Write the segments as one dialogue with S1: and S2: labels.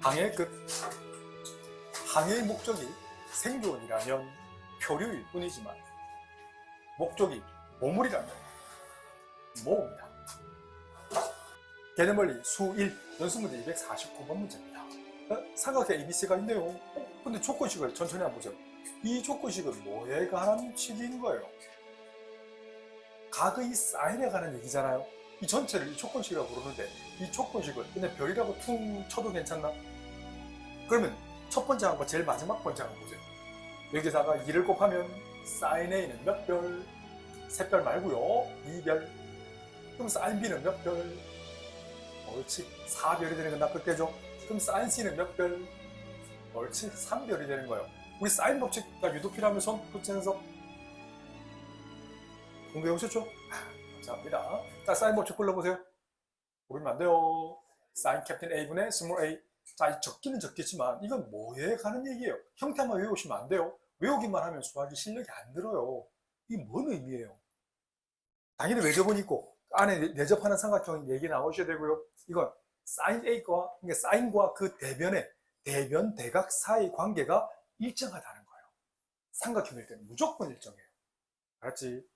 S1: 항해의 끝. 항해의 목적이 생존이라면 표류일 뿐이지만 목적이 보물이라면 모읍니다. 개념원리 수1 연수문제 249번 문제입니다. 어, 삼각형 ABC가 있네요. 어, 근데 조건식을 천천히 한번 보세요. 이 조건식은 뭐에 관한 식인 거예요? 각의 사인에 관한 얘기잖아요. 이 전체를 이 조건식이라고 부르는데 이 조건식을 그냥 별이라고 퉁 쳐도 괜찮나? 그러면 첫 번째 한거 제일 마지막 번째 한거 보세요. 여기다가 2를 곱하면 사인 A는 몇 별? 세 별 말고요. 2별. 그럼 사인 B는 몇 별? 옳지. 4별이 되는 건 나쁠 때죠. 그럼 사인 C는 몇 별? 옳지. 3별이 되는 거예요. 우리 사인 법칙과 유도 필요하면 손 붙이면서 공부해 오셨죠? 아, 감사합니다. 자, 사인 법칙 불러보세요. 모르면 안 돼요. 사인 캡틴 A분의 스몰 A. 자, 이 적기는 적겠지만 이건 뭐에 가는 얘기예요? 형태만 외우시면 안 돼요. 외우기만 하면 수학이 실력이 안 들어요. 이게 뭔 의미예요? 당연히 외접은 있고 안에 내- 내접하는 삼각형 얘기 나오셔야 되고요. 이건 사인 A과 그러니까 사인과 그 대변의 대변 대각 사이 관계가 일정하다는 거예요. 삼각형일 때는 무조건 일정해요. 알았지?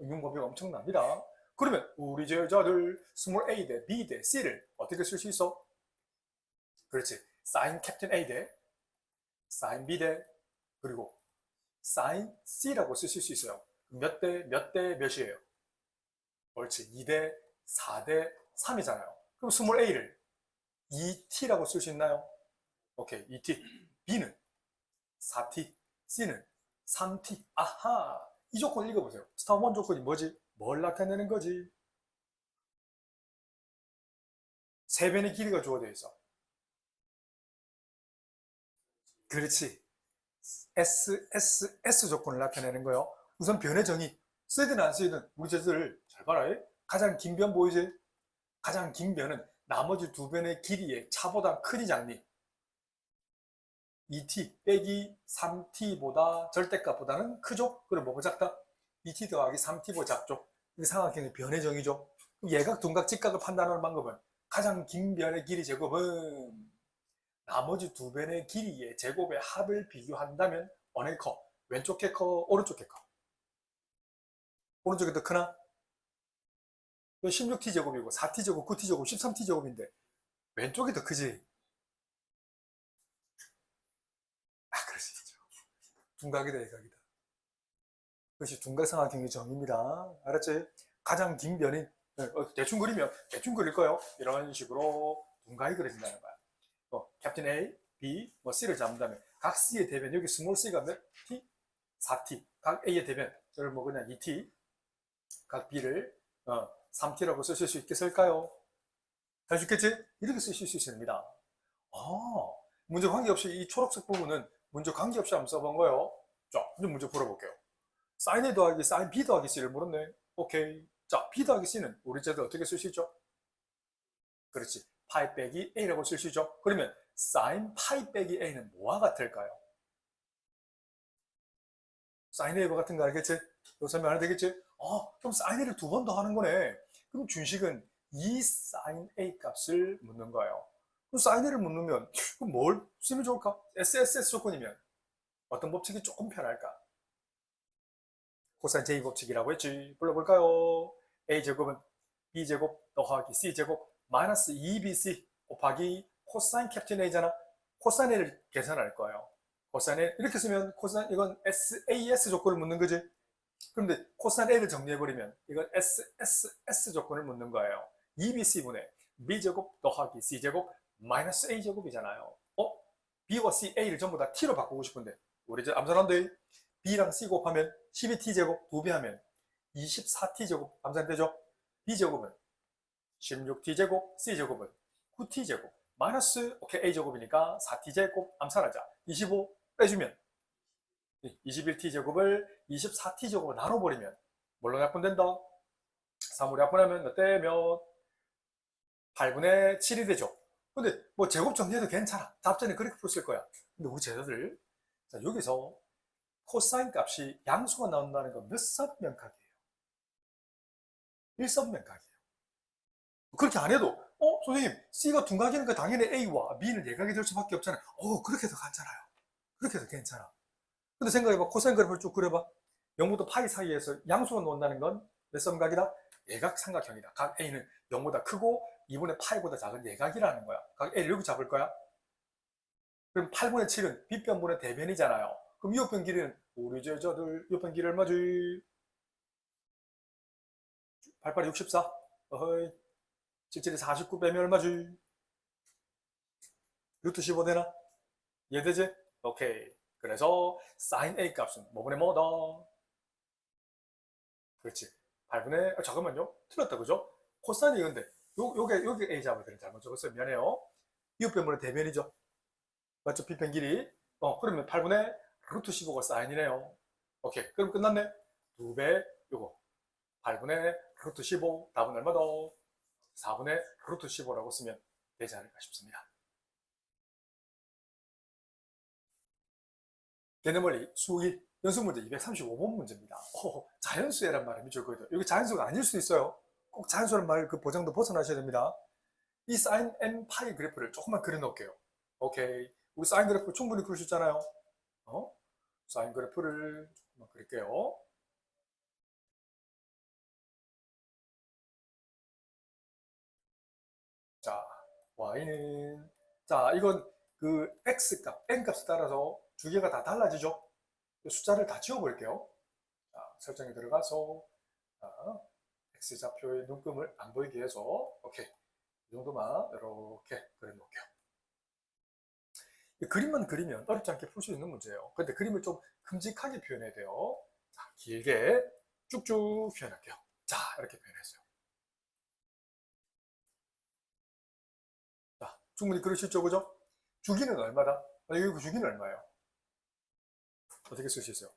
S1: 응용 범위가 엄청납니다. 그러면 우리 제자들 스몰 A 대 B 대 C를 어떻게 쓸 수 있어? 그렇지. 사인 캡틴 A 대 사인 B 대 그리고 사인 C라고 쓰실 수 있어요. 몇 대 몇 대 몇이에요? 옳지. 2대 4대 3이잖아요. 그럼 스몰 A를 2T라고 쓸 수 있나요? 오케이. 2T. B는 4T. C는 3T. 아하. 이 조건 읽어보세요. 스타 원 조건이 뭐지? 뭘 나타내는 거지? 세 변의 길이가 주어져 있어. 그렇지. S, S, S 조건을 나타내는 거요. 우선 변의 정의. 쓰이든 안 쓰이든 우리 제들 잘 봐라. 이. 가장 긴 변 보이지? 가장 긴 변은 나머지 두 변의 길이의 차보다 크니 작니? 2t 빼기 3t보다 절대값보다는 크죠? 그럼 뭐가 작다? 2t 더하기 3t보다 작죠? 이게 삼각형의 변의 정의죠? 예각, 둔각, 직각을 판단하는 방법은 가장 긴 변의 길이 제곱은 나머지 두 변의 길이의 제곱의 합을 비교한다면 어느 게 커? 왼쪽에 커? 오른쪽에 커? 오른쪽이 더 크나? 16t 제곱이고 4t 제곱, 9t 제곱, 13t 제곱인데 왼쪽이 더 크지? 아, 그럴 수 있죠. 둔각이다, 예각이다. 그것이 둔각삼각형의 정의입니다. 알았지? 가장 긴 변인, 어, 대충 그리면 대충 그릴 거예요. 이런 식으로 둔각이 그려진다는 거야. 어, 캡틴 A, B, 뭐 C를 잡는다면 각 C의 대변, 여기 스몰 C가 몇 T? 4T. 각 A의 대변, 저를 뭐 그냥 2T. 각 B를 어, 3T라고 쓰실 수 있겠을까요? 할 수 있겠지? 이렇게 쓰실 수 있습니다. 아, 문제 관계없이 이 초록색 부분은 문제 관계없이 한번 써본 거예요. 자, 이제 문제 풀어볼게요. 사인 A 더하기 사인 B 더하기 C를 물었네. 오케이. 자, B 더하기 C는 우리 제들 어떻게 쓸 수 있죠? 그렇지. 파이 빼기 A라고 쓸 수 있죠? 그러면 사인 파이 빼기 A는 뭐와 같을까요? 사인 A와 같은 거 알겠지? 이거 설명 안 해도 되겠지? 아, 그럼 사인 A를 두 번 더 하는 거네. 그럼 준식은 이 사인 A 값을 묻는 거예요. 그럼 사인 A를 묻으면 뭘 쓰면 좋을까? SSS 조건이면 어떤 법칙이 조금 편할까? 코사인 J 법칙이라고 했지. 불러볼까요? A제곱은 B제곱 더하기 C제곱 마이너스 2BC 곱하기 코사인 캡틴 A잖아. 코사인 A를 계산할 거예요. 코사인 이렇게 쓰면 코사인 이건 SAS 조건을 묻는 거지. 그런데 코사인 A를 정리해버리면 이건 SSS 조건을 묻는 거예요. 2BC분의 B제곱 더하기 C제곱 마이너스 A제곱이잖아요. 어? B와 C, A를 전부 다 T로 바꾸고 싶은데 우리 이제 암산한데 B랑 C 곱하면 12T제곱 2배 하면 24T제곱 암산되죠? B제곱은 16T제곱, C제곱은 9T제곱 마이너스 오케이 A제곱이니까 4T제곱 암산하자 25 빼주면 21T제곱을 24T제곱으로 나눠버리면 뭘로 약분된다? 3으로 약분하면 몇 대 몇? 8분의 7이 되죠. 근데 뭐 제곱 정리해도 괜찮아. 답전에 그렇게 풀었을 거야. 근데 우리 제자들 자, 여기서 코사인 값이 양수가 나온다는 건몇 선명각이에요? 1선명각이에요. 그렇게 안 해도 어, 선생님, C가 둔각이니까 당연히 A와 B는 예각이 될 수밖에 없잖아요. 어, 그렇게 해도 괜찮아요. 그렇게 해도 괜찮아. 근데 생각해봐. 코사인 그래프를 쭉 그려봐. 0부터 파이 사이에서 양수가 논다는 건몇 삼각이다? 예각 삼각형이다. 각 A는 0보다 크고 2분의 파이보다 작은 예각이라는 거야. 각 A를 여기 잡을 거야. 그럼 8분의 7은 빗변분의 대변이잖아요. 그럼 이 옆변 길이는 우리 제자들 옆변 길이 얼마지? 88이 64. 어허이. 77이 49 빼면 얼마지? 루트 15 되나? 이해되지? 오케이. 그래서 sin A 값은 뭐분의 뭐다? 그렇지. 8분의, 아, 잠깐만요. 틀렸다, 그죠? 코사인이 근데, 요, 요게, 요게 A 잡아야 되는 잘못 적었어요. 미안해요. 이웃 변분의 대변이죠. 맞죠? 빗변 길이. 어, 그러면 8분의 루트 15가 사인이네요. 오케이. 그럼 끝났네. 두 배, 요거. 8분의 루트 15. 답은 얼마 더? 4분의 루트 15라고 쓰면 되지 않을까 싶습니다. 개념원리 수1 연습문제 235번 문제입니다. 어, 자연수애란 말이 밑줄 거거든요. 여기 자연수가 아닐 수도 있어요. 꼭 자연수라는 말그 보장도 벗어나셔야 됩니다. 이 sin n 파이 그래프를 조금만 그려놓을게요. 오케이. 우리 사인 그래프 충분히 그릴 수 있잖아요. 어? 사인 그래프를 조금만 그릴게요. 자, y는 자, 이건 그 x 값, n 값에 따라서 두 개가 다 달라지죠. 숫자를 다 지워 볼게요. 자, 설정에 들어가서 자, x 좌표의 눈금을 안 보이게 해서 오케이 이 정도만 이렇게 그려 놓을게요. 이 그림만 그리면 어렵지 않게 풀 수 있는 문제예요. 근데 그림을 좀 큼직하게 표현해야 돼요. 자, 길게 쭉쭉 표현할게요. 자, 이렇게 표현했어요. 자, 충분히 그릴 수 있죠, 그죠? 주기는 얼마다? 아, 여기 그 주기는 얼마예요? 어떻게 있어요?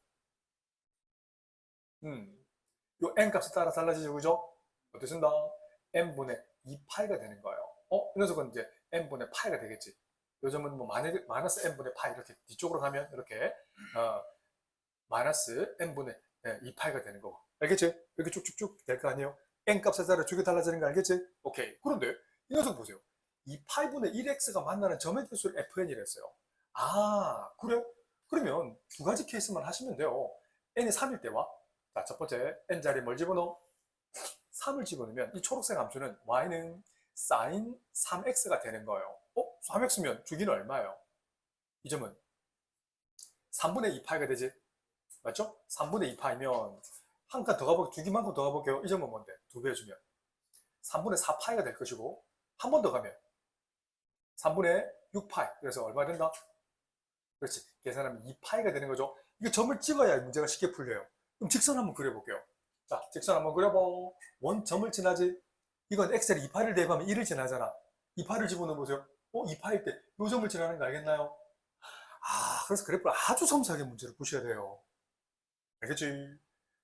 S1: 음, 요 n 값에 따라 달라지죠, 그죠? 어떻게 쓴다? n분의 2파이가 되는 거예요. 어? 이 녀석은 이제 n분의 파이가 되겠지. 요즘은 뭐 마이너스, 마이너스 n분의 파이 이렇게 뒤쪽으로 가면 이렇게 어, 마이너스 n분의 네, 2파이가 되는 거고. 알겠지? 이렇게 쭉쭉쭉 될 거 아니에요? n 값에 따라 주기 달라지는 거 알겠지? 오케이. 그런데 이 녀석 보세요. 2파이분의 1x가 만나는 점의 개수를 fn이랬어요. 아, 그래? 그러면 두 가지 케이스만 하시면 돼요. n이 3일 때와 자, 첫 번째 n 자리에 뭘 집어넣어? 3을 집어넣으면 이 초록색 함수는 y는 sin 3x가 되는 거예요. 어? 3x면 주기는 얼마예요? 이 점은 3분의 2파이가 되지? 맞죠? 3분의 2파이면 한 칸 더 가볼게요. 주기만큼 더 가볼게요. 이 점은 뭔데? 두 배 해주면 3분의 4파이가 될 것이고 한 번 더 가면 3분의 6파이 그래서 얼마 된다? 그렇지. 계산하면 2파이가 되는 거죠. 이거 점을 찍어야 문제가 쉽게 풀려요. 그럼 직선 한번 그려볼게요. 자, 직선 한번 그려봐. 원점을 지나지. 이건 엑셀에 2파이를 대입하면 1을 지나잖아. 2파이를 집어넣어 보세요. 어, 2파일 때 요 점을 지나는 거 알겠나요? 아, 그래서 그래프를 아주 섬세하게 문제를 푸셔야 돼요. 알겠지?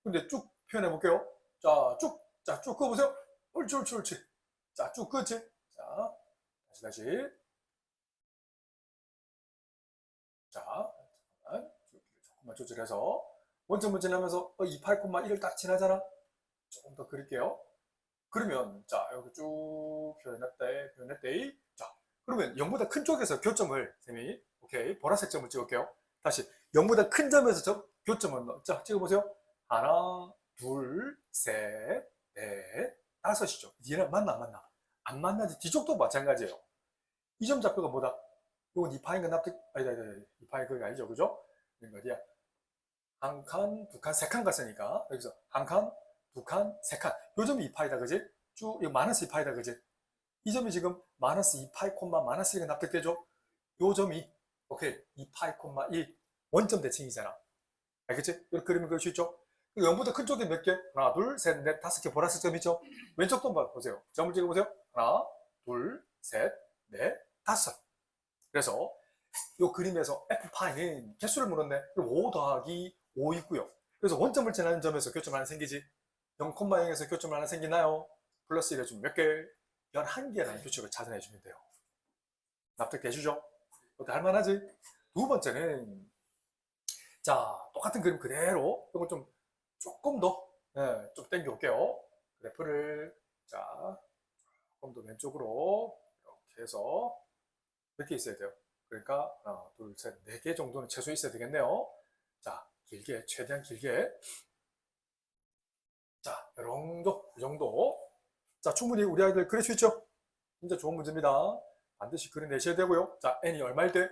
S1: 근데 쭉 표현해 볼게요. 자, 쭉, 자, 쭉 그어보세요. 옳지, 옳지, 옳지. 자, 쭉 그었지? 자, 다시, 다시. 자, 잠깐만. 조금만 조절해서. 원점을 지나면서 어, 28,1을 딱 지나잖아? 조금 더 그릴게요. 그러면, 자, 여기 쭉 표현했대, 표현했대. 자, 그러면 0보다 큰 쪽에서 교점을, 쌤이, 오케이, 보라색 점을 찍을게요. 다시, 0보다 큰 점에서 저, 교점을, 넣- 자, 찍어보세요. 하나, 둘, 셋, 넷, 다섯이죠. 얘는 맞나, 안 맞나? 안 맞나지. 뒤쪽도 마찬가지예요. 이 점 좌표가 뭐다? 이건 2파인가 납득, 아니다, 아니다. 2파인 그게 아니죠. 그죠? 이건 어디야? 한 칸, 두 칸, 세 칸 갔으니까, 여기서 한 칸, 두 칸, 세 칸. 요 점이 2파이다, 그지? 쭉, 이거 마이너스 2파이다, 그지? 이 점이 지금 마이너스 2파이 콤마 마이너스 1가 납득되죠? 요 점이, 오케이, 2파이 콤마 1. 원점 대칭이잖아. 알겠지? 이렇게 그리면 그릴 수 있죠? 0보다 큰 쪽에 몇 개? 하나, 둘, 셋, 넷, 다섯 개 보라색 점 있죠? 왼쪽도 한번 보세요. 점을 찍어보세요. 하나, 둘, 셋, 넷, 다섯. 그래서 이 그림에서 F파이는 개수를 물었네. 그럼 5 더하기 5 있고요. 그래서 원점을 지나는 점에서 교점 하나 생기지. 0,0에서 교점 하나 생기나요? 플러스 1 해주면 몇 개? 11개라는 규칙을 찾아내 주면 돼요. 납득되시죠? 어때 할만하지? 두 번째는 자 똑같은 그림 그대로 이걸 좀 조금 더 예, 좀 당겨 올게요. 그래프를 자 조금 더 왼쪽으로 이렇게 해서 몇개 있어야 돼요. 그러니까 하나, 둘, 셋, 네 개 정도는 최소 있어야 되겠네요. 자, 길게, 최대한 길게. 자, 이 정도, 이 정도. 자, 충분히 우리 아이들 그릴 수 있죠? 진짜 좋은 문제입니다. 반드시 그려내셔야 되고요. 자, n이 얼마일 때?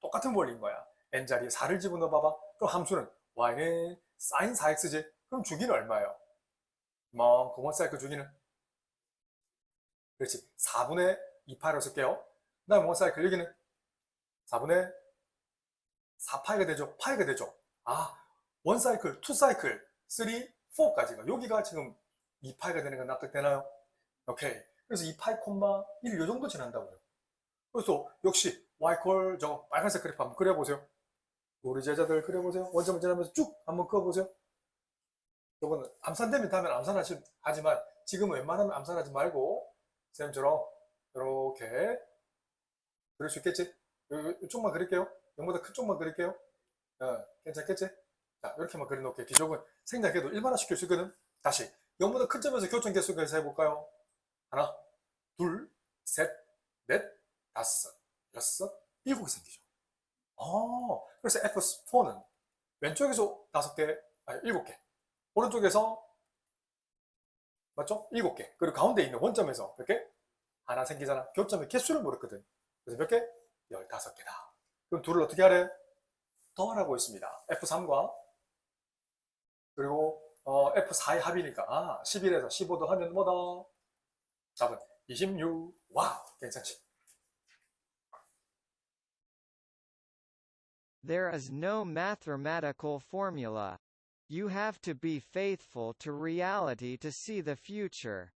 S1: 똑같은 원리인 거야. n 자리에 4를 집어넣어 봐봐. 그럼 함수는 y는 sin 4x지. 그럼 주기는 얼마예요? 뭐, 공원 사이클 주기는? 그렇지. 4분의 2파이로 쓸게요. 그 다음 원 사이클 여기는 4분의 4파이가 되죠. 파이가 되죠. 아, 원 사이클, 투 사이클, 3, 4까지가 여기가 지금 2파이가 되는 건 납득되나요? 오케이. 그래서 2파이 콤마 1, 요 정도 지난다고요. 그래서 역시 y콜 저 빨간색 그래프 한번 그려보세요. 우리 제자들 그려보세요. 원점을 지나면서 쭉 한번 그어보세요. 요거는 암산되면 다음에 암산하지, 하지만 지금은 웬만하면 암산하지 말고 쌤처럼 이렇게 그릴 수 있겠지? 이쪽만 그릴게요. 영보다 큰 쪽만 그릴게요. 어, 괜찮겠지? 자, 이렇게만 그려놓을게요. 뒤쪽은 생략해도 일반화 시킬 수 있거든. 다시, 영보다 큰 점에서 교점 개수 계산해 볼까요? 하나, 둘, 셋, 넷, 다섯, 여섯, 일곱이 생기죠. 어, 그래서 F4는 왼쪽에서 다섯 개, 아니, 일곱 개. 오른쪽에서, 맞죠? 일곱 개. 그리고 가운데 있는 원점에서 몇 개? 하나 생기잖아. 교점의 개수를 모르거든. 그래서 몇 개? 15개다. 그럼 둘을 어떻게 하래? 더하라고 있습니다. F3과 그리고 어, F4의 합이니까 아, 11에서 15 더하면 뭐다? 답은 26. 와우, 괜찮지?
S2: There is no mathematical formula. You have to be faithful to reality to see the future.